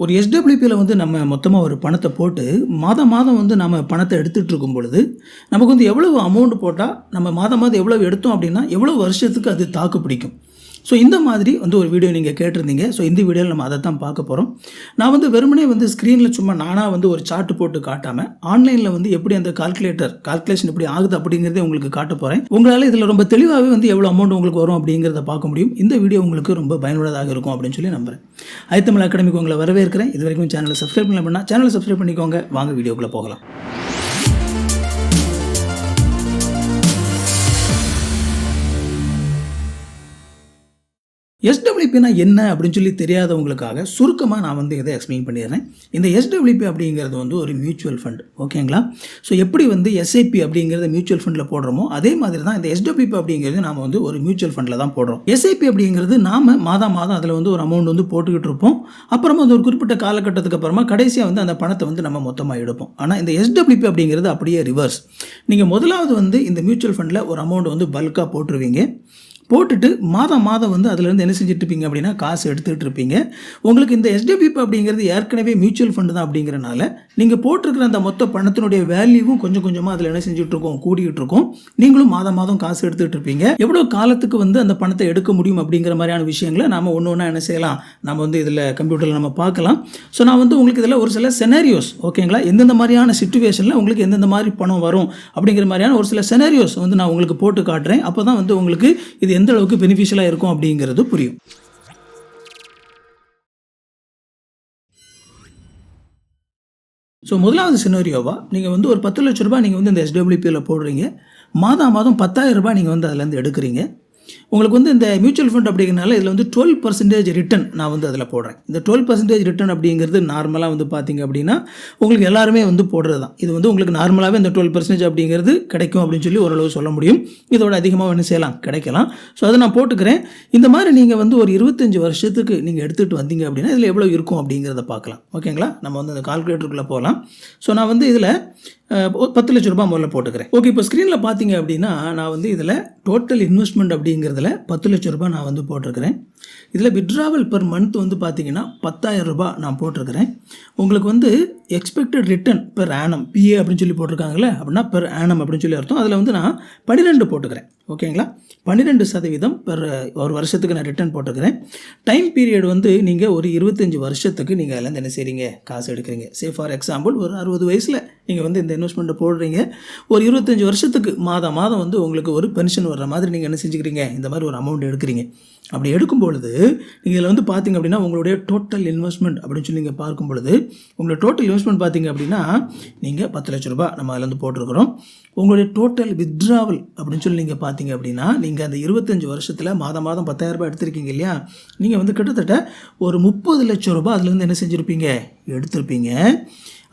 ஒரு எஸ்டபிள்யூபியில் வந்து நம்ம மொத்தமாக ஒரு பணத்தை போட்டு மாதம் மாதம் வந்து நம்ம பணத்தை எடுத்துகிட்டு இருக்கும் பொழுது நமக்கு வந்து எவ்வளவு அமௌண்ட் போட்டால் நம்ம மாதம் மாதம் எவ்வளவு எடுத்தோம் அப்படின்னா எவ்வளோ வருஷத்துக்கு அது தாக்கு பிடிக்கும். ஸோ இந்த மாதிரி வந்து ஒரு வீடியோ நீங்கள் கேட்டிருந்தீங்க. ஸோ இந்த வீடியோவில் நம்ம அதை தான் பார்க்க போகிறோம் நான் வந்து வெறுமனே வந்து ஸ்க்ரீனில் சும்மா நானாக வந்து ஒரு சார்ட் போட்டு காட்டாமல் ஆன்லைனில் வந்து எப்படி அந்த கால்குலேட்டர் கால்குலேஷன் எப்படி ஆகுது அப்படிங்கிறதே உங்களுக்கு காட்ட போகிறேன் உங்களால் இதில் ரொம்ப தெளிவாகவே வந்து எவ்வளோ அமௌண்ட் உங்களுக்கு வரும் அப்படிங்கிறத பார்க்க முடியும். இந்த வீடியோ உங்களுக்கு ரொம்ப பயனுள்ளதாக இருக்கும் அப்படின்னு சொல்லி நம்புறேன். ஐத்தமிழ் அகாடமிக்கு உங்களை வரவேற்கிறேன். இது வரைக்கும் சேனலை சப்ஸ்கிரைப் பண்ணல பண்ணால் சேனலை சப்ஸ்கிரைப் பண்ணிக்கோங்க. வாங்க வீடியோக்குள்ளே போகலாம். எஸ்டபிள்யூபினா என்ன அப்படின்னு சொல்லி தெரியாதவங்களுக்காக சுருக்கமாக நான் வந்து இதை எக்ஸ்பிளைன் பண்ணிடுறேன். இந்த எஸ்டபிள்யூபி அப்படிங்கிறது வந்து ஒரு மியூச்சுவல் ஃபண்ட் ஓகேங்களா ஸோ எப்படி வந்து எஸ்ஐபி அப்படிங்கிறத மியூச்சுவல் ஃபண்டில் போடுறோமோ அதே மாதிரி தான் இந்த எஸ்டபிள்யூபி அப்படிங்கிறது நாம் வந்து ஒரு மியூச்சுவல் ஃபண்டில் தான் போடுறோம். எஸ்ஐபி அப்படிங்கிறது நாம் மாதம் மாதம் அதில் வந்து ஒரு அமௌண்ட் வந்து போட்டுக்கிட்டு இருப்போம். அப்புறமா அது ஒரு குறிப்பிட்ட காலகட்டத்துக்கு அப்புறமா கடைசியாக வந்து அந்த பணத்தை வந்து நம்ம மொத்தமாக எடுப்போம். ஆனால் இந்த எஸ்டபிள்யூபி அப்படிங்கிறது அப்படியே ரிவர்ஸ் நீங்கள் முதலாவது வந்து இந்த மியூச்சுவல் ஃபண்டில் ஒரு அமௌண்ட் வந்து பல்காக போட்டுருவீங்க. போட்டுட்டு மாதம் மாதம் வந்து அதுலேருந்து என்ன செஞ்சுட்டு இருப்பீங்க அப்படின்னா காசு எடுத்துகிட்டு இருப்பீங்க உங்களுக்கு இந்த எஸ்டபிபி அப்படிங்கிறது ஏற்கனவே மியூச்சுவல் ஃபண்டு தான் அப்படிங்கிறனால நீங்கள் போட்டிருக்கிற அந்த மொத்த பணத்தினுடைய வேல்யூவும் கொஞ்சம் கொஞ்சமாக அதில் என்ன செஞ்சுட்டு இருக்கோம் கூடிக்கிட்டு இருக்கோம் நீங்களும் மாதம் மாதம் காசு எடுத்துகிட்டு இருப்பீங்க எவ்வளோ காலத்துக்கு வந்து அந்த பணத்தை எடுக்க முடியும் அப்படிங்கிற மாதிரியான விஷயங்களை நாம் ஒன்று ஒன்றா என்ன செய்யலாம் நம்ம வந்து இதில் கம்ப்யூட்டரில் நம்ம பார்க்கலாம். ஸோ நான் வந்து உங்களுக்கு இதில் ஒரு சில செனாரியோஸ் ஓகேங்களா? எந்தெந்த மாதிரியான சுச்சுவேஷனில் உங்களுக்கு எந்தெந்த மாதிரி பணம் வரும் அப்படிங்கிற மாதிரியான ஒரு சில செனாரியோஸ் வந்து நான் உங்களுக்கு போட்டு காட்டுறேன். அப்போ தான் வந்து உங்களுக்கு இது எந்த அளவுக்கு பெனிஃபிஷியலாக இருக்கும் அப்படிங்கிறது புரியும். ஸோ முதலாவது சினோரியோவா நீங்கள் வந்து ஒரு பத்து லட்ச ரூபாய் நீங்கள் வந்து இந்த எஸ்டபிள்யூபியில் போடுறீங்க. மாதம் மாதம் பத்தாயிரம் ரூபாய் நீங்கள் வந்து அதுலேருந்து எடுக்கிறீங்க. உங்களுக்கு வந்து இந்த மியூச்சுவல் ஃபண்ட் அப்படிங்கிறனால இதில் வந்து டுவெல் பர்சன்டேஜ் ரிட்டன் நான் வந்து அதில் போடுறேன். இந்த டுவெல் பர்சன்டேஜ் ரிட்டன் அப்படிங்கிறது நார்மலாக வந்து பார்த்தீங்க அப்படின்னா உங்களுக்கு எல்லாருமே வந்து போடுறது தான் இது வந்து உங்களுக்கு நார்மலாகவே இந்த டுவெல் பர்சன்டேஜ் அப்படிங்கிறது கிடைக்கும் அப்படின்னு சொல்லி ஓரளவு சொல்ல முடியும். இதோட அதிகமாக என்ன செய்யலாம் கிடைக்கலாம். ஸோ அதை நான் போட்டுக்கிறேன். இந்த மாதிரி நீங்கள் வந்து ஒரு இருபத்தஞ்சி வருஷத்துக்கு நீங்கள் எடுத்துகிட்டு வந்தீங்க அப்படின்னா இதில் எவ்வளோ இருக்கும் அப்படிங்கிறத பார்க்கலாம். ஓகேங்களா? நம்ம வந்து அந்த கால்குலேட்டருக்குள்ளே போகலாம். ஸோ நான் வந்து இதில் பத்து லட்ச ரூபாய் முதல்ல போட்டுக்கிறேன். ஓகே இப்போ ஸ்க்ரீனில் பார்த்தீங்க அப்படின்னா நான் வந்து இதில் டோட்டல் இன்வெஸ்ட்மெண்ட் அப்படிங்கிறதுல பத்து லட்ச ரூபாய் நான் வந்து போட்டிருக்கிறேன். இதில் விட்ராவல் பெர் மந்த் வந்து பார்த்தீங்கன்னா பத்தாயிரம் ரூபாய் நான் போட்டிருக்கிறேன். உங்களுக்கு வந்து expected return per annum PA அப்படின்னு சொல்லி போட்டிருக்காங்களே அப்படின்னா பெர் ஆனம் அப்படின்னு சொல்லி அர்த்தம். அதில் வந்து நான் பன்னிரெண்டு போட்டுக்கிறேன். ஓகேங்களா? பன்னிரெண்டு சதவீதம் பெர் ஒரு வருஷத்துக்கு நான் ரிட்டர்ன் போட்டுக்கிறேன் டைம் பீரியட் வந்து நீங்கள் ஒரு இருபத்தஞ்சி வருஷத்துக்கு நீங்கள் அதில் என்ன செய்கிறீங்க காசு எடுக்கிறீங்க. சே ஃபார் எக்ஸாம்பிள் ஒரு அறுபது வயசில் நீங்கள் வந்து இந்த இன்வெஸ்ட்மெண்ட்டை போடுறீங்க. ஒரு இருபத்தஞ்சி வருஷத்துக்கு மாதம் மாதம் வந்து உங்களுக்கு ஒரு பென்ஷன் வர்ற மாதிரி நீங்கள் என்ன செஞ்சுக்கிறீங்க? இந்த மாதிரி ஒரு அமௌண்ட் எடுக்கிறீங்க. அப்படி எடுக்கும் பொழுது நீங்கள் இதில் வந்து பார்த்தீங்க அப்படின்னா உங்களுடைய டோட்டல் இன்வெஸ்ட்மெண்ட் அப்படின்னு சொல்லி நீங்கள் பார்க்கும் பொழுது உங்களுடைய டோட்டல் இன்வெஸ்ட்மெண்ட் பார்த்தீங்க அப்படின்னா நீங்கள் பத்து லட்ச ரூபாய் நம்ம அதில் வந்து போட்டிருக்கிறோம். உங்களுடைய டோட்டல் வித்ட்ராவல் அப்படின்னு சொல்லி நீங்கள் பார்த்தீங்க அப்படின்னா நீங்கள் அந்த இருபத்தஞ்சி வருஷத்தில் மாதம் மாதம் பத்தாயிரம் ரூபாய் எடுத்திருக்கீங்க இல்லையா? நீங்கள் வந்து கிட்டத்தட்ட ஒரு முப்பது லட்சம் ரூபாய் அதுலேருந்து என்ன செஞ்சுருப்பீங்க? எடுத்திருப்பீங்க.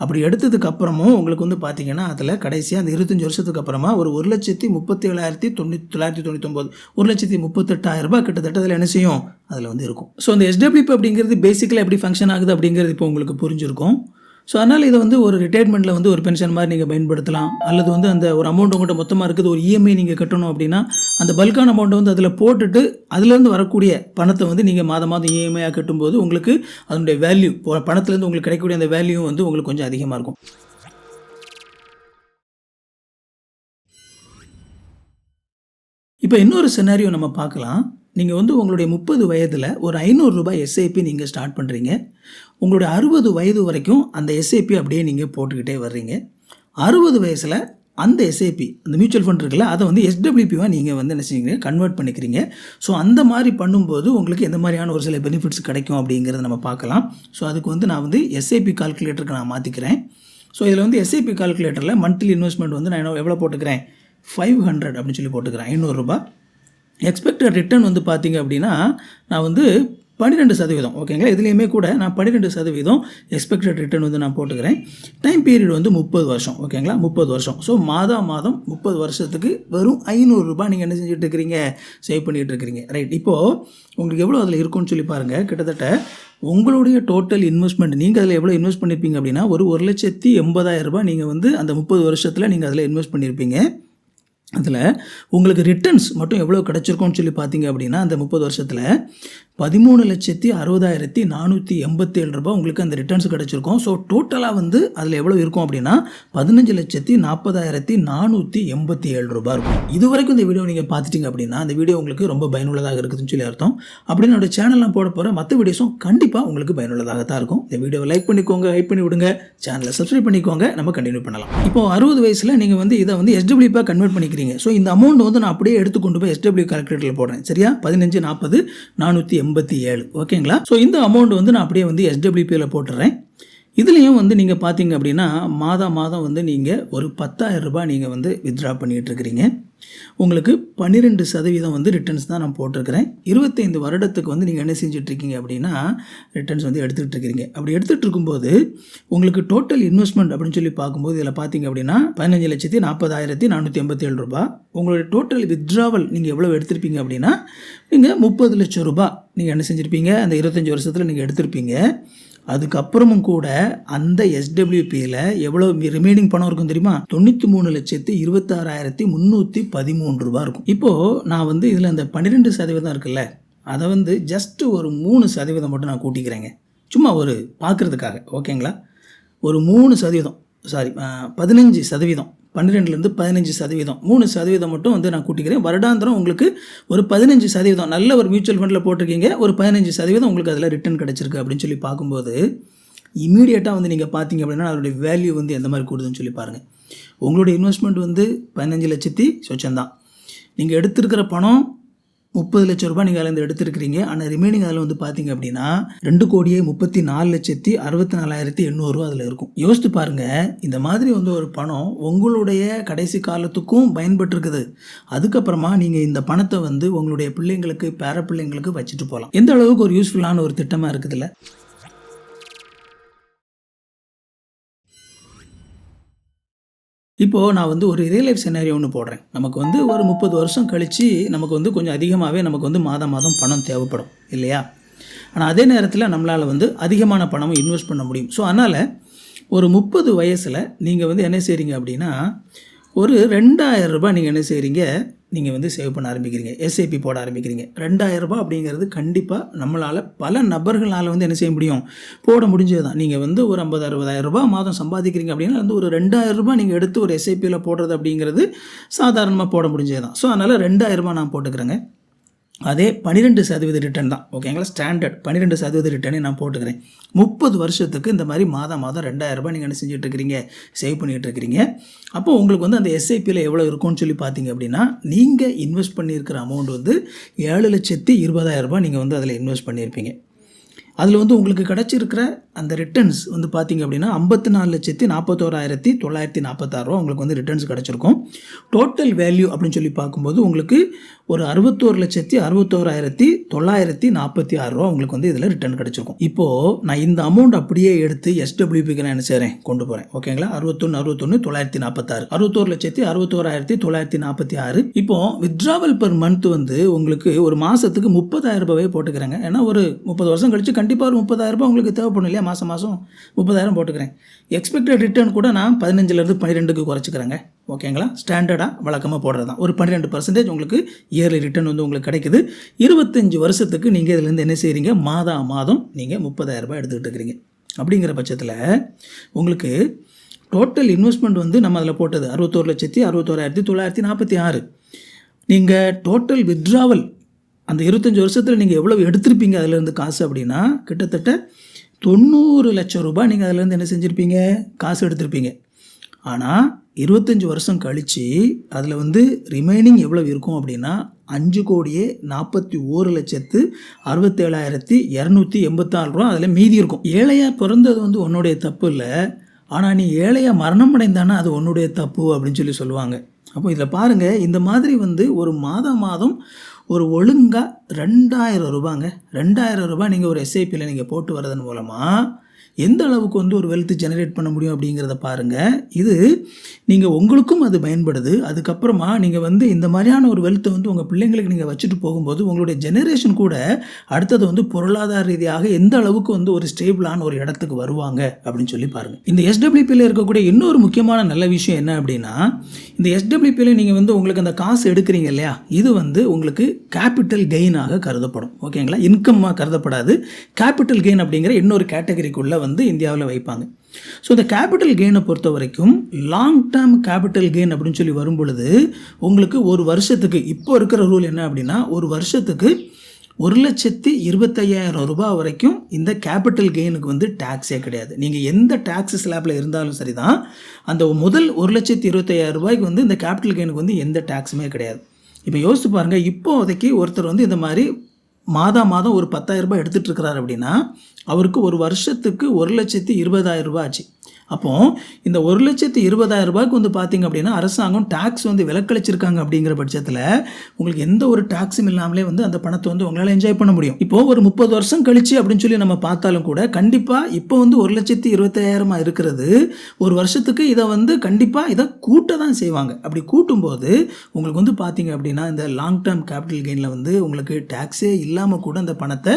அப்படி எடுத்ததுக்கு அப்புறமும் உங்களுக்கு வந்து பார்த்தீங்கன்னா அதில் கடைசியாக அந்த இருபத்தஞ்சி வருஷத்துக்கு அப்புறமா ஒரு ஒரு லட்சத்தி முப்பத்தி ஏழாயிரத்தி தொண்ணூற்றி தொள்ளாயிரத்தி தொண்ணூத்தொம்பது ஒரு லட்சத்தி முப்பத்தெட்டாயிரம் ரூபாய் கிட்டத்தட்ட அதில் என்ன செய்யும்? அதில் வந்து இருக்கும். ஸோ அந்த எஸ்டபிள்யூபி அப்படிங்கிறது பேசிக்கலாக எப்படி ஃபங்க்ஷன் ஆகுது அப்படிங்கிறது இப்போ உங்களுக்கு புரிஞ்சிருக்கும். ஸோ அதனால் இதை வந்து ஒரு ரிட்டையர்மெண்ட்டில் வந்து ஒரு பென்ஷன் மாதிரி நீங்கள் பயன்படுத்தலாம். அல்லது வந்து அந்த ஒரு அமௌண்ட் உங்கள்கிட்ட மொத்தமாக இருக்குது ஒரு இஎம்ஐ நீங்கள் கட்டணும் அப்படின்னா அந்த பல்கான அமௌண்ட்டை வந்து அதில் போட்டுட்டு அதுலேருந்து வரக்கூடிய பணத்தை வந்து நீங்கள் மாதம் மாதம் இஎம்ஐயாக கட்டும்போது உங்களுக்கு அதனுடைய வேல்யூ பணத்துலேருந்து உங்களுக்கு கிடைக்கக்கூடிய அந்த வேல்யூ வந்து உங்களுக்கு கொஞ்சம் அதிகமாக இருக்கும். இப்போ இன்னொரு சினாரியோ நம்ம பார்க்கலாம். நீங்கள் வந்து உங்களுடைய முப்பது வயதில் ஒரு ஐநூறு ரூபாய் எஸ்ஐபி நீங்கள் ஸ்டார்ட் பண்ணுறீங்க உங்களுடைய அறுபது வயது வரைக்கும் அந்த எஸ்ஐபி அப்படியே நீங்கள் போட்டுக்கிட்டே வர்றீங்க. அறுபது வயசில் அந்த எஸ்ஐபி அந்த மியூச்சுவல் ஃபண்ட் இருக்குல்ல அதை வந்து எஸ்டபிள்யூபிவாக நீங்கள் வந்து என்ன செய்யுங்க கன்வெர்ட் பண்ணிக்கிறீங்க. ஸோ அந்த மாதிரி பண்ணும்போது உங்களுக்கு எந்த மாதிரியான ஒரு சில பெனிஃபிட்ஸ் கிடைக்கும் அப்படிங்கிறத நம்ம பார்க்கலாம். ஸோ அதுக்கு வந்து நான் வந்து எஸ்ஐபி கால்குலேட்டருக்கு நான் மாற்றிக்கிறேன் ஸோ இதில் வந்து எஸ்ஐபி கால்குலேட்டரில் மந்த்லி இன்வெஸ்ட்மெண்ட் வந்து நான் எவ்வளோ போட்டுக்கிறேன்? ஃபைவ் ஹண்ட்ரட் அப்படின்னு சொல்லி போட்டுக்கிறேன். ஐநூறுரூபா எக்ஸ்பெக்டட் ரிட்டர்ன் வந்து பார்த்தீங்க அப்படின்னா நான் வந்து பன்னிரெண்டு சதவீதம் ஓகேங்களா? இதுலேயுமே கூட நான் பன்னிரெண்டு சதவீதம் எக்ஸ்பெக்டட் ரிட்டர்ன் வந்து நான் போட்டுக்கிறேன். டைம் பீரியட் வந்து முப்பது வருஷம் ஓகேங்களா? முப்பது வருஷம். ஸோ மாதம் மாதம் முப்பது வருஷத்துக்கு வெறும் ஐநூறுரூபா நீங்கள் என்ன செஞ்சுட்டு இருக்கிறீங்க சேவ் பண்ணிகிட்டு இருக்கிறீங்க ரைட் இப்போது உங்களுக்கு எவ்வளோ அதில் இருக்கும்னு சொல்லி பாருங்கள் கிட்டத்தட்ட உங்களுடைய டோட்டல் இன்வெஸ்ட்மெண்ட் நீங்கள் அதில் எவ்வளோ இன்வெஸ்ட் பண்ணியிருப்பீங்க அப்படின்னா ஒரு ஒரு லட்சத்தி எண்பதாயிரரூபா நீங்கள் வந்து அந்த முப்பது வருஷத்தில் நீங்கள் அதில் இன்வெஸ்ட் பண்ணியிருப்பீங்க அதில் உங்களுக்கு ரிட்டர்ன்ஸ் மட்டும் எவ்வளோ கிடச்சிருக்கோன்னு சொல்லி பார்த்தீங்க அப்படின்னா அந்த முப்பது வருஷத்தில் பதிமூணு லட்சத்தி அறுபதாயிரத்தி நானூற்றி எண்பத்தேழு ரூபாய் உங்களுக்கு அந்த ரிட்டர்ன்ஸ் கிடச்சிருக்கும். ஸோ டோட்டலாக வந்து அதில் எவ்வளோ இருக்கும் அப்படின்னா பதினஞ்சு லட்சத்தி நாற்பதாயிரத்தி நானூற்றி எண்பத்தி ஏழு ரூபாய் இருக்கும். இது வரைக்கும் இந்த வீடியோ நீங்கள் பார்த்துட்டிங்க அப்படின்னா அந்த வீடியோ உங்களுக்கு ரொம்ப பயனுள்ளதாக இருக்குதுன்னு சொல்லி அர்த்தம். அப்படின்னு என்னோட சேனலில் போட போகிற மற்ற வீடியோஸும் கண்டிப்பாக உங்களுக்கு பயனுள்ளதாக தான் இருக்கும். இந்த வீடியோவை லைக் பண்ணிக்கோங்க ஹைப் பண்ணி விடுங்க. சேனலை சப்ஸ்கிரைப் பண்ணிக்கோங்க. நம்ம கண்டினியூ பண்ணலாம். இப்போ அறுபது வயசில் நீங்கள் வந்து இதை வந்து எஸ்டபிள்யூப்பாக கன்வெர்ட் பண்ணிக்கிறீங்க. ஸோ இந்த அமௌண்ட் வந்து நான் அப்படியே எடுத்து கொண்டு போய் எஸ்டபிள்யூ கால்குலேட்டரில் போடுறேன். சரியா? பதினஞ்சு நாற்பது நானூற்றி எண்பத்தி ஏழு. ஓகேங்களா ஸோ இந்த அமௌண்ட் வந்து நான் அப்படியே வந்து எஸ்டபிள்யூபியில் போட்டுறேன். இதுலேயும் வந்து நீங்கள் பார்த்தீங்க அப்படின்னா மாதம் மாதம் வந்து நீங்கள் ஒரு பத்தாயிரம் ரூபாய் நீங்கள் வந்து வித்ட்ரா பண்ணிகிட்ருக்கிறீங்க உங்களுக்கு பன்னிரெண்டு சதவீதம் வந்து ரிட்டர்ன்ஸ் தான் நான் போட்டிருக்கிறேன். இருபத்தைந்து வருடத்துக்கு வந்து நீங்கள் என்ன செஞ்சிட்ருக்கீங்க அப்படின்னா ரிட்டர்ன்ஸ் வந்து எடுத்துகிட்டு இருக்கிறீங்க. அப்படி எடுத்துகிட்டு இருக்கும்போது உங்களுக்கு டோட்டல் இன்வெஸ்ட்மெண்ட் அப்படின்னு சொல்லி பார்க்கும்போது இதில் பார்த்தீங்க அப்படின்னா பதினஞ்சு லட்சத்தி நாற்பதாயிரத்தி நானூற்றி எண்பத்தேழு ரூபாய். உங்களுடைய டோட்டல் வித்ட்ராவல் நீங்கள் எவ்வளோ எடுத்திருப்பீங்க அப்படின்னா நீங்கள் முப்பது லட்சம் ரூபாய் நீங்கள் என்ன செஞ்சுருப்பீங்க? அந்த இருபத்தஞ்சி வருஷத்தில் நீங்கள் எடுத்திருப்பீங்க. அதுக்கப்புறமும் கூட அந்த எஸ்டபிள்யூபியில் எவ்வளோ ரிமைனிங் பணம் இருக்கும் தெரியுமா? தொண்ணூற்றி மூணு லட்சத்து இருபத்தாறாயிரத்தி முந்நூற்றி பதிமூன்று ரூபா இருக்கும். இப்போது நான் வந்து இதில் அந்த பன்னிரெண்டு சதவீதம் இருக்குல்ல அதை வந்து ஜஸ்ட்டு ஒரு மூணு சதவீதம் மட்டும் நான் கூட்டிக்கிறேங்க. சும்மா ஒரு பார்க்குறதுக்காக ஓகேங்களா ஒரு மூணு சதவீதம் சாரி பதினஞ்சு சதவீதம் பன்னிரெண்டுலேருந்து பதினஞ்சு சதவீதம். மூணு சதவீதம் மட்டும் வந்து நான் கூட்டிக்கிறேன். வருடாந்திரம் உங்களுக்கு ஒரு பதினஞ்சு சதவீதம். நல்ல ஒரு மியூச்சுவல் ஃபண்டில் போட்டிருக்கீங்க. ஒரு பதினஞ்சு சதவீதம் உங்களுக்கு அதில் ரிட்டர்ன் கிடச்சிருக்கு அப்படின்னு சொல்லி பார்க்கும்போது இமீடியட்டாக வந்து நீங்கள் பார்த்தீங்க அப்படின்னா அதோடைய வேல்யூ வந்து எந்த மாதிரி கூடுதுன்னு சொல்லி பாருங்கள் உங்களுடைய இன்வெஸ்ட்மெண்ட் வந்து பதினஞ்சு லட்சத்தி சொச்சம்தான். நீங்கள் எடுத்திருக்கிற பணம் முப்பது லட்சம் ரூபாய் நீங்கள் அதில் எடுத்திருக்கிறீங்க. ஆனால் ரிமைனிங் அதில் வந்து பார்த்தீங்க அப்படின்னா ரெண்டு கோடியே முப்பத்தி நாலு லட்சத்தி அறுபத்தி நாலாயிரத்தி எண்ணூறுரூவா அதில் இருக்கும். யோசித்து பாருங்கள் இந்த மாதிரி வந்து ஒரு பணம் உங்களுடைய கடைசி காலத்துக்கும் பயன்பட்டுருக்குது. அதுக்கப்புறமா நீங்கள் இந்த பணத்தை வந்து உங்களுடைய பிள்ளைங்களுக்கு பேர பிள்ளைங்களுக்கு வச்சுட்டு போகலாம். எந்த அளவுக்கு ஒரு யூஸ்ஃபுல்லான ஒரு திட்டமாக இருக்குதுல்ல? இப்போது நான் வந்து ஒரு ரியல் லைஃப் செனாரியோ ஒன்று போடுறேன். நமக்கு வந்து ஒரு முப்பது வருஷம் கழித்து நமக்கு வந்து கொஞ்சம் அதிகமாகவே நமக்கு வந்து மாதம் மாதம் பணம் தேவைப்படும் இல்லையா? ஆனால் அதே நேரத்தில் நம்மளால் வந்து அதிகமான பணமும் இன்வெஸ்ட் பண்ண முடியும். ஸோ அதனால் ஒரு முப்பது வயசில் நீங்கள் வந்து என்ன செய்கிறீங்க அப்படின்னா ஒரு ரெண்டாயிரம் ரூபாய் நீங்கள் என்ன செய்கிறீங்க நீங்கள் வந்து சேவ் பண்ண ஆரம்பிக்கிறீங்க. எஸ்ஐபி போட ஆரம்பிக்கிறீங்க. ரெண்டாயிரம் ரூபாய் அப்படிங்கிறது கண்டிப்பாக நம்மளால் பல நபர்களால் வந்து என்ன செய்ய முடியும்? போட முடிஞ்சது தான் நீங்கள் வந்து ஒரு ஐம்பது அறுபதாயிரம் ரூபாய் மாதம் சம்பாதிக்கிறீங்க அப்படின்னா வந்து ஒரு ரெண்டாயிரம் ரூபாய் நீங்கள் எடுத்து ஒரு எஸ்ஐபியில் போடுறது அப்படிங்கிறது சாதாரணமாக போட முடிஞ்சது தான் ஸோ அதனால் ரெண்டாயிரம் ரூபாய் நான் போட்டுக்கிறேங்க. அதே பன்னிரெண்டு சதவீத ரிட்டர்ன் தான். ஓகேங்களா ஸ்டாண்டர்ட் பன்னிரெண்டு சதவீத ரிட்டர்னே நான் போட்டுக்கிறேன். முப்பது வருஷத்துக்கு இந்த மாதிரி மாதம் மாதம் ரெண்டாயிரம் ரூபாய் நீங்கள் என்ன செஞ்சுட்டு இருக்கிறீங்க சேவ் பண்ணிகிட்டு இருக்கிறீங்க அப்போ உங்களுக்கு வந்து அந்த எஸ்ஐபியில் எவ்வளோ இருக்கும்னு சொல்லி பார்த்தீங்க அப்படின்னா நீங்கள் இன்வெஸ்ட் பண்ணியிருக்கிற அமௌண்ட் வந்து ஏழு லட்சத்தி இருபதாயிரம் ரூபாய் நீங்கள் வந்து அதில் இன்வெஸ்ட் பண்ணியிருப்பீங்க. அதில் வந்து உங்களுக்கு கிடச்சிருக்கிற அந்த ரிட்டர்ன்ஸ் வந்து பார்த்தீங்க அப்படின்னா ஐம்பத்தி நாலு லட்சத்தி நாற்பத்தோராயிரத்தி தொள்ளாயிரத்தி நாற்பத்தாறுரூவா உங்களுக்கு வந்து ரிட்டர்ன்ஸ் கிடச்சிருக்கும். டோட்டல் வேல்யூ அப்படின்னு சொல்லி பார்க்கும்போது உங்களுக்கு ஒரு அறுபத்தோரு லட்சத்தி அறுபத்தோராயிரத்தி தொள்ளாயிரத்தி நாற்பத்தி ஆறுரூவா உங்களுக்கு வந்து இதில் ரிட்டர்ன் கிடச்சிருக்கும். இப்போது நான் இந்த அமௌண்ட் அப்படியே எடுத்து எஸ்டபிள்யூபிக்கு நான் என்ன செய்கிறேன் கொண்டு போகிறேன் ஓகேங்களா அறுபத்தொன்று அறுபத்தொன்று தொள்ளாயிரத்தி நாற்பத்தாறு. அறுபத்தோரு லட்சத்தி அறுபத்தோராயிரத்தி தொள்ளாயிரத்தி நாற்பத்தி ஆறு. இப்போ வித்ட்ராவல் பர் மந்த் வந்து உங்களுக்கு ஒரு மாதத்துக்கு முப்பதாயிரம் ரூபாயே போட்டுக்கிறாங்க. ஏன்னா ஒரு முப்பது வருஷம் கழித்து கண்டிப்பாக ஒரு முப்பதாயிரம் ரூபாய் உங்களுக்கு தேவைப்படும் இல்லையா? மாதம் மாதம் முப்பதாயிரம் போட்டுக்கிறேன். எக்ஸ்பெக்டட் ரிட்டர்ன் கூட நான் பதினஞ்சுலேருந்து பன்னிரெண்டுக்கு குறைச்சிக்கிறேங்க. ஓகேங்களா? ஸ்டாண்டர்டாக வழக்கமாக போடுறது தான் ஒரு பன்னிரெண்டு பர்சன்டேஜ் உங்களுக்கு இயர்லி ரிட்டர்ன் வந்து உங்களுக்கு கிடைக்குது. இருபத்தஞ்சி வருஷத்துக்கு நீங்கள் இதுலேருந்து என்ன செய்கிறீங்க மாதா மாதம் நீங்கள் முப்பதாயிரரூபா எடுத்துக்கிட்டு இருக்கிறீங்க. அப்படிங்கிற பட்சத்தில் உங்களுக்கு டோட்டல் இன்வெஸ்ட்மெண்ட் வந்து நம்ம அதில் போட்டது அறுபத்தோரு லட்சத்தி அறுபத்தோராயிரத்தி தொள்ளாயிரத்தி நாற்பத்தி ஆறு. நீங்கள் டோட்டல் வித்ட்ராவல் அந்த இருபத்தஞ்சி வருஷத்தில் நீங்கள் எவ்வளோ எடுத்திருப்பீங்க அதிலேருந்து காசு அப்படின்னா கிட்டத்தட்ட தொண்ணூறு லட்சம் ரூபாய் நீங்கள் அதிலேருந்து என்ன செஞ்சுருப்பீங்க? காசு எடுத்திருப்பீங்க. ஆனால் இருபத்தஞ்சி வருஷம் கழித்து அதில் வந்து ரிமைனிங் எவ்வளோ இருக்கும் அப்படின்னா அஞ்சு கோடியே நாற்பத்தி ஓரு லட்சத்து அறுபத்தேழாயிரத்தி இரநூத்தி எண்பத்தாறு ரூபா அதில் மீதி இருக்கும். ஏழையாக பிறந்தது வந்து உன்னுடைய தப்பு இல்லை. ஆனால் நீ ஏழையாக மரணம் அடைந்தானா அது உன்னுடைய தப்பு அப்படின்னு சொல்லி சொல்லுவாங்க. அப்போ இதில் பாருங்கள் இந்த மாதிரி வந்து ஒரு மாதம் மாதம் ஒரு ஒழுங்காக ரெண்டாயிரம் ரூபாங்க. ரெண்டாயிரம் ரூபாய் நீங்கள் ஒரு எஸ்ஐபியில் நீங்கள் போட்டு வரதன் மூலமாக எந்த அளவுக்கு வந்து ஒரு வெல்த் ஜெனரேட் பண்ண முடியும் அப்படிங்கிறத பாருங்கள் இது நீங்கள் உங்களுக்கும் அது பயன்படுது. அதுக்கப்புறமா நீங்கள் வந்து இந்த மாதிரியான ஒரு வெல்த்தை வந்து உங்கள் பிள்ளைங்களுக்கு நீங்கள் வச்சுட்டு போகும்போது உங்களுடைய ஜெனரேஷன் கூட அடுத்தது வந்து பொருளாதார ரீதியாக எந்த அளவுக்கு வந்து ஒரு ஸ்டேபிளான ஒரு இடத்துக்கு வருவாங்க அப்படின்னு சொல்லி பாருங்கள் இந்த எஸ்டபிள்யூபியில் இருக்கக்கூடிய இன்னொரு முக்கியமான நல்ல விஷயம் என்ன அப்படின்னா இந்த எஸ்டபிள்யூபியில் நீங்கள் வந்து உங்களுக்கு அந்த காசு எடுக்கிறீங்க இல்லையா? இது வந்து உங்களுக்கு கேபிட்டல் கெயினாக கருதப்படும். ஓகேங்களா? இன்கம்மாக கருதப்படாது. கேபிட்டல் கெயின் அப்படிங்கிற இன்னொரு கேட்டகரிக்குள்ளே வந்து இந்தியாவில் வைப்பாங்க. ஸோ இந்த கேபிட்டல் கெயினை பொறுத்த வரைக்கும் லாங் டேர்ம் கேபிட்டல் கெயின் அப்படின்னு சொல்லி வரும் பொழுது உங்களுக்கு ஒரு வருஷத்துக்கு இப்போ இருக்கிற ரூல் என்ன அப்படின்னா ஒரு வருஷத்துக்கு ஒரு லட்சத்தி இருபத்தையாயிரம் ரூபாய் வரைக்கும் இந்த கேபிட்டல் கெயினுக்கு வந்து டேக்ஸே கிடையாது. நீங்கள் எந்த டேக்ஸ் ஸ்லாப்பில் இருந்தாலும் சரி தான் அந்த முதல் ஒரு லட்சத்தி இருபத்தையாயிரம் ரூபாய்க்கு வந்து இந்த கேபிட்டல் கெயினுக்கு வந்து எந்த டேக்ஸுமே கிடையாது. இப்போ யோசிச்சு பாருங்கள் இப்போதைக்கு ஒருத்தர் வந்து இந்த மாதிரி மாதா மாதம் ஒரு பத்தாயிரரூபா எடுத்துகிட்டு இருக்கிறார் அப்படின்னா அவருக்கு ஒரு வருஷத்துக்கு ஒரு லட்சத்தி இருபதாயிரம் ரூபா ஆச்சு. அப்போது இந்த ஒரு லட்சத்து இருபதாயிரம் ரூபாய்க்கு வந்து பார்த்தீங்க அப்படின்னா அரசாங்கம் டேக்ஸ் வந்து விலக்களிச்சிருக்காங்க அப்படிங்கிற பட்சத்தில் உங்களுக்கு எந்த ஒரு டேக்ஸும் இல்லாமலே வந்து அந்த பணத்தை வந்து உங்களால் என்ஜாய் பண்ண முடியும். இப்போது ஒரு முப்பது வருஷம் கழிச்சு அப்படின்னு சொல்லி நம்ம பார்த்தாலும் கூட கண்டிப்பாக இப்போ வந்து ஒரு லட்சத்து இருபத்தாயிரமாக இருக்கிறது ஒரு வருஷத்துக்கு இதை வந்து கண்டிப்பாக இதை கூட்ட தான் செய்வாங்க. அப்படி கூட்டும்போது உங்களுக்கு வந்து பார்த்தீங்க அப்படின்னா இந்த லாங் டேர்ம் கேபிட்டல் கெயினில் வந்து உங்களுக்கு டேக்ஸே இல்லாமல் கூட அந்த பணத்தை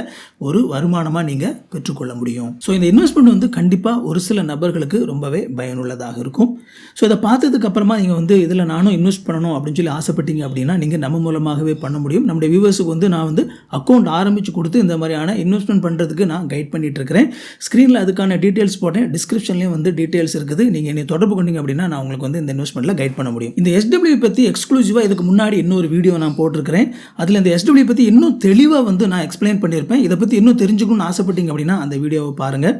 ஒரு வருமானமாக நீங்கள் பெற்றுக்கொள்ள முடியும். ஸோ இந்த இன்வெஸ்ட்மெண்ட் வந்து கண்டிப்பாக ஒரு சில நபர்களுக்கு ரொம்பவே பயனுள்ளதாக இருக்கும். ஸோ இதை பார்த்ததுக்கப்புறமா நீங்கள் வந்து இதில் நானும் இன்வெஸ்ட் பண்ணணும் அப்படின்னு சொல்லி ஆசைப்பட்டீங்க அப்படின்னா நீங்கள் நம்ம மூலமாகவே பண்ண முடியும். நம்முடைய வியூவர்ஸுக்கு வந்து நான் வந்து அக்கௌண்ட் ஆரம்பித்து கொடுத்து இந்த மாதிரியான இன்வெஸ்ட்மெண்ட் பண்ணுறதுக்கு நான் கைட் பண்ணிகிட்ருக்கிறேன் ஸ்க்ரீனில் அதுக்கான டீட்டெயில்ஸ் போட்டேன். டிஸ்கிரிப்ஷன்லேயும் வந்து டீட்டெயில்ஸ் இருக்குது. நீங்கள் என்னை தொடர்பு கொண்டீங்க அப்படின்னா நான் உங்களுக்கு வந்து இந்த இன்வெஸ்ட்மெண்ட்டில் கைட் பண்ண முடியும். இந்த எஸ்டபிள்யூ பற்றி எக்ஸ்க்ளூசிவாக இதுக்கு முன்னாடி இன்னொரு வீடியோ நான் போட்டிருக்கிறேன். அதில் இந்த எஸ்டபிள்யூ பற்றி இன்னும் தெளிவாக வந்து நான் எக்ஸ்பிளைன் பண்ணியிருப்பேன். இதை பற்றி இன்னும் தெரிஞ்சுக்கணும்னு ஆசைப்பட்டீங்க அப்படின்னா அந்த வீடியோவை பாருங்கள்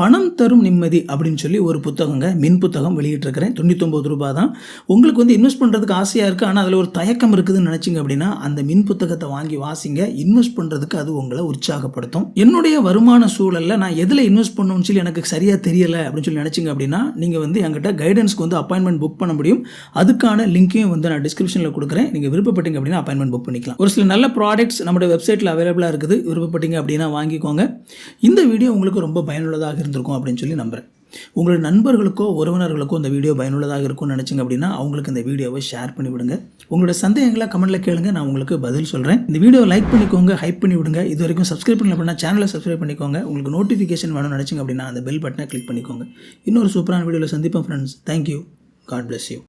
பணம் தரும் நிம்மதி அப்படின்னு சொல்லி ஒரு புத்தகங்க மின் புத்தகம் வெளியிட்டிருக்கிறேன். தொண்ணூத்தொம்பது ரூபாய் தான் உங்களுக்கு வந்து இன்வெஸ்ட் பண்ணுறதுக்கு ஆசையாக இருக்குது ஆனால் அதில் ஒரு தயக்கம் இருக்குதுன்னு நினச்சிங்க அப்படின்னா அந்த மின் புத்தகத்தை வாங்கி வாசிங்க. இன்வெஸ்ட் பண்ணுறதுக்கு அது உங்களை உற்சாகப்படுத்தும். என்னுடைய வருமான சூழலில் நான் எதில் இன்வெஸ்ட் பண்ணணும்னு சொல்லி எனக்கு சரியாக தெரியலை அப்படின்னு சொல்லி நினச்சிங்க அப்படின்னா நீங்கள் வந்து என்கிட்ட கைடன்ஸ்க்கு வந்து அப்பாயின்மெண்ட் புக் பண்ண முடியும். அதுக்கான லிங்க்கையும் வந்து நான் டிஸ்கிரிப்ஷனில் கொடுக்குறேன். நீங்கள் விருப்பப்பட்டீங்க அப்படின்னா அப்பாயின்மெண்ட் புக் பண்ணிக்கலாம். ஒரு சில நல்ல ப்ராடக்ட்ஸ் நம்மளுடைய வெப்சைட்டில் அவைலபிளாக இருக்குது. விருப்பப்பட்டீங்க அப்படின்னா வாங்கிக்கோங்க. இந்த வீடியோ உங்களுக்கு ரொம்ப பயனுள்ளதாக இருந்திருக்கும் அப்படின்னு சொல்லி நம்புகிறேன் உங்களுடைய நண்பர்களுக்கோ உறவினர்களுக்கோ இந்த வீடியோ பயனுள்ளதாக இருக்கும்னு நினச்சிங்க அப்படின்னா அவங்களுக்கு இந்த வீடியோவை ஷேர் பண்ணி விடுங்க. உங்களோட சந்தேகங்களை கமெண்ட்டில் கேளுங்க நான் உங்களுக்கு பதில் சொல்கிறேன் இந்த வீடியோ லைக் பண்ணிக்கோங்க ஹைப் பண்ணி விடுங்க. இது வரைக்கும் சப்ஸ்கிரைப் பண்ணல அப்படின்னா சேனலை சப்ஸ்கிரைப் பண்ணிக்கோங்க. உங்களுக்கு நோட்டிஃபிகேஷன் வேணும்னு நினச்சிங்க அப்படின்னா அந்த பெல் பட்டனை கிளிக் பண்ணிக்கோங்க. இன்னொரு சூப்பரான வீடியோவில் சந்திப்போம் friends thank you God bless you